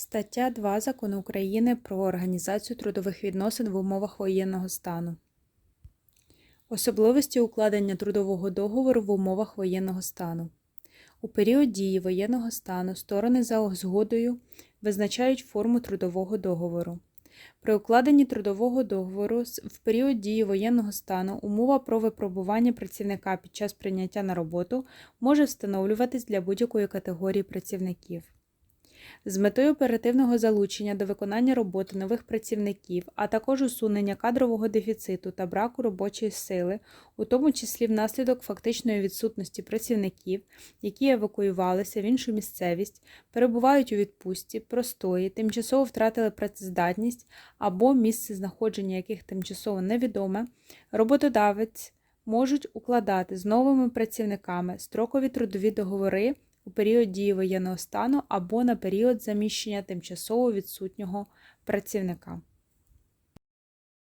Стаття 2 Закону України про організацію трудових відносин в умовах воєнного стану. Особливості укладення трудового договору в умовах воєнного стану. У період дії воєнного стану сторони за згодою визначають форму трудового договору. При укладенні трудового договору в період дії воєнного стану умова про випробування працівника під час прийняття на роботу може встановлюватись для будь-якої категорії працівників. З метою оперативного залучення до виконання роботи нових працівників, а також усунення кадрового дефіциту та браку робочої сили, у тому числі внаслідок фактичної відсутності працівників, які евакуювалися в іншу місцевість, перебувають у відпустці, простої, тимчасово втратили працездатність або місце знаходження яких тимчасово невідоме, роботодавець можуть укладати з новими працівниками строкові трудові договори у період дії воєнного стану або на період заміщення тимчасово відсутнього працівника.